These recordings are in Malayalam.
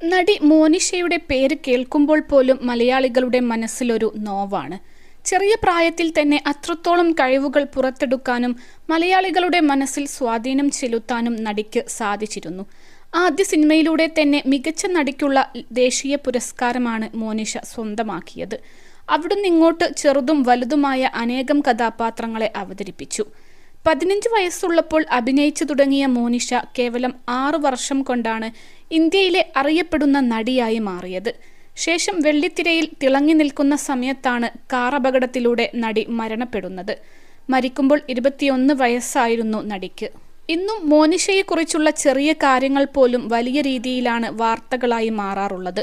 നടി മോനിഷയുടെ പേര് കേൾക്കുമ്പോൾ പോലും മലയാളികളുടെ മനസ്സിലൊരു നോവാണ്. ചെറിയ പ്രായത്തിൽ തന്നെ അത്രത്തോളം കഴിവുകൾ പുറത്തെടുക്കാനും മലയാളികളുടെ മനസ്സിൽ സ്വാധീനം ചെലുത്താനും നടിക്ക് സാധിച്ചിരുന്നു. ആദ്യ സിനിമയിലൂടെ തന്നെ മികച്ച നടിക്കുള്ള ദേശീയ പുരസ്കാരമാണ് മോനിഷ സ്വന്തമാക്കിയത്. അവിടുന്ന് ഇങ്ങോട്ട് ചെറുതും വലുതുമായ അനേകം കഥാപാത്രങ്ങളെ അവതരിപ്പിച്ചു. പതിനഞ്ച് വയസ്സുള്ളപ്പോൾ അഭിനയിച്ചു തുടങ്ങിയ മോനിഷ കേവലം ആറു വർഷം കൊണ്ടാണ് ഇന്ത്യയിലെ അറിയപ്പെടുന്ന നടിയായി മാറിയത്. ശേഷം വെള്ളിത്തിരയിൽ തിളങ്ങി നിൽക്കുന്ന സമയത്താണ് കാറപകടത്തിലൂടെ നടി മരണപ്പെടുന്നത്. മരിക്കുമ്പോൾ ഇരുപത്തിയൊന്ന് വയസ്സായിരുന്നു നടിക്ക്. ഇന്നും മോനിഷയെക്കുറിച്ചുള്ള ചെറിയ കാര്യങ്ങൾ പോലും വലിയ രീതിയിലാണ് വാർത്തകളായി മാറാറുള്ളത്.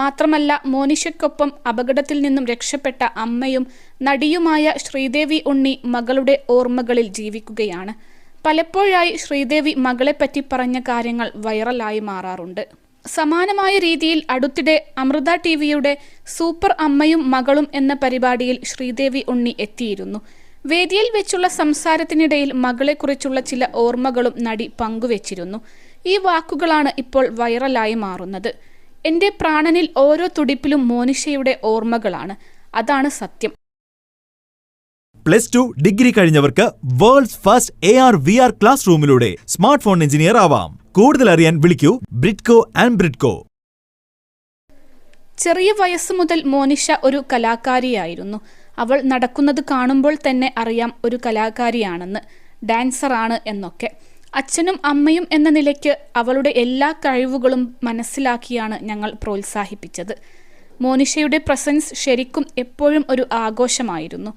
മാത്രമല്ല മോനിഷയ്ക്കൊപ്പം അപകടത്തിൽ നിന്നും രക്ഷപ്പെട്ട അമ്മയും നടിയുമായ ശ്രീദേവി ഉണ്ണി മകളുടെ ഓർമ്മകളിൽ ജീവിക്കുകയാണ്. പലപ്പോഴായി ശ്രീദേവി മകളെപ്പറ്റി പറഞ്ഞ കാര്യങ്ങൾ വൈറലായി മാറാറുണ്ട്. സമാനമായ രീതിയിൽ അടുത്തിടെ അമൃത ടി വിയുടെ സൂപ്പർ അമ്മയും മകളും എന്ന പരിപാടിയിൽ ശ്രീദേവി ഉണ്ണി എത്തിയിരുന്നു. വേദിയിൽ വെച്ചുള്ള സംസാരത്തിനിടയിൽ മകളെക്കുറിച്ചുള്ള ചില ഓർമ്മകളും നടി പങ്കുവച്ചിരുന്നു. ഈ വാക്കുകളാണ് ഇപ്പോൾ വൈറലായി മാറുന്നത്. എന്റെ പ്രാണനിൽ ഓരോ തുടിപ്പിലും മോനിഷയുടെ ഓർമ്മകളാണ്. അതാണ് സത്യം. Plus two degree കഴിഞ്ഞവർക്ക് world's first A R V R class റൂമിലൂടെ smart phone engineer ആവാം. കൂടുതൽ അറിയാൻ വിളിക്കൂ ബ്രിഡ്കോ ആൻഡ് ബ്രിഡ്കോ. ചെറിയ വയസ്സ് മുതൽ മോനിഷ ഒരു കലാകാരിയായിരുന്നു. അവൾ നടക്കുന്നത് കാണുമ്പോൾ തന്നെ അറിയാം ഒരു കലാകാരിയാണെന്ന്. ഡാൻസറാണ് എന്നൊക്കെ. അച്ഛനും അമ്മയും എന്ന നിലയ്ക്ക് അവളുടെ എല്ലാ കഴിവുകളും മനസ്സിലാക്കിയാണ് ഞങ്ങൾ പ്രോത്സാഹിപ്പിച്ചത്. മോനിഷയുടെ പ്രസൻസ് ശരിക്കും എപ്പോഴും ഒരു ആഘോഷമായിരുന്നു.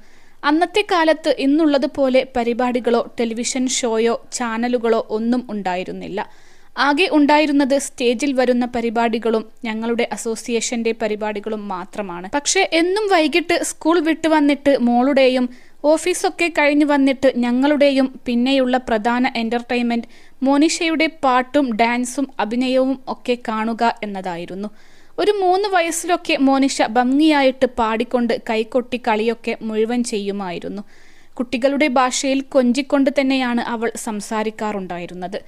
അന്നത്തെ കാലത്ത് ഇന്നുള്ളതുപോലെ പരിപാടികളോ ടെലിവിഷൻ ഷോയോ ചാനലുകളോ ഒന്നും ഉണ്ടായിരുന്നില്ല. ആകെ ഉണ്ടായിരുന്നത് സ്റ്റേജിൽ വരുന്ന പരിപാടികളും ഞങ്ങളുടെ അസോസിയേഷന്റെ പരിപാടികളും മാത്രമാണ്. പക്ഷേ എന്നും വൈകിട്ട് സ്കൂൾ വിട്ടു വന്നിട്ട് മോളുടെയും ഓഫീസൊക്കെ കഴിഞ്ഞു വന്നിട്ട് ഞങ്ങളുടെയും പിന്നെയുള്ള പ്രധാന എന്റർടൈൻമെന്റ് മോനിഷയുടെ പാട്ടും ഡാൻസും അഭിനയവും ഒക്കെ കാണുക എന്നതായിരുന്നു. ഒരു മൂന്ന് വയസ്സിലൊക്കെ മോനിഷ ഭംഗിയായിട്ട് പാടിക്കൊണ്ട് കൈകൊട്ടി കളിയൊക്കെ മുഴുവൻ ചെയ്യുമായിരുന്നു. കുട്ടികളുടെ ഭാഷയിൽ കൊഞ്ചിക്കൊണ്ട് തന്നെയാണ് അവൾ സംസാരിക്കാറുണ്ടായിരുന്നത്.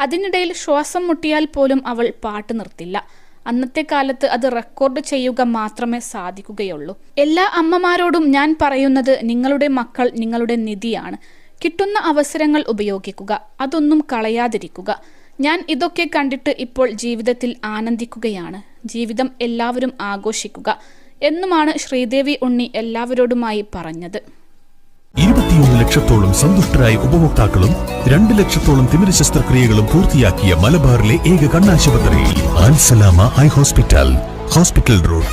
അതിനിടയിൽ ശ്വാസം മുട്ടിയാൽ പോലും അവൾ പാട്ട് നിർത്തില്ല. അന്നത്തെ കാലത്ത് അത് റെക്കോർഡ് ചെയ്യുക മാത്രമേ സാധിക്കുകയുള്ളൂ. എല്ലാ അമ്മമാരോടും ഞാൻ പറയുന്നത് നിങ്ങളുടെ മക്കൾ നിങ്ങളുടെ നിധിയാണ്. കിട്ടുന്ന അവസരങ്ങൾ ഉപയോഗിക്കുക. അതൊന്നും കളയാതിരിക്കുക. ഞാൻ ഇതൊക്കെ കണ്ടിട്ട് ഇപ്പോൾ ജീവിതത്തിൽ ആനന്ദിക്കുകയാണ്. ജീവിതം എല്ലാവരും ആഘോഷിക്കുക എന്നുമാണ് ശ്രീദേവി ഉണ്ണി എല്ലാവരോടുമായി പറഞ്ഞത്. ഇരുപത്തിയൊന്ന് ലക്ഷത്തോളം സന്തുഷ്ടരായ ഉപഭോക്താക്കളും രണ്ട് ലക്ഷത്തോളം തിമിര ശസ്ത്രക്രിയകളും പൂർത്തിയാക്കിയ മലബാറിലെ ഏക കണ്ണാശുപത്രി Ansalama eye hospital hospital road.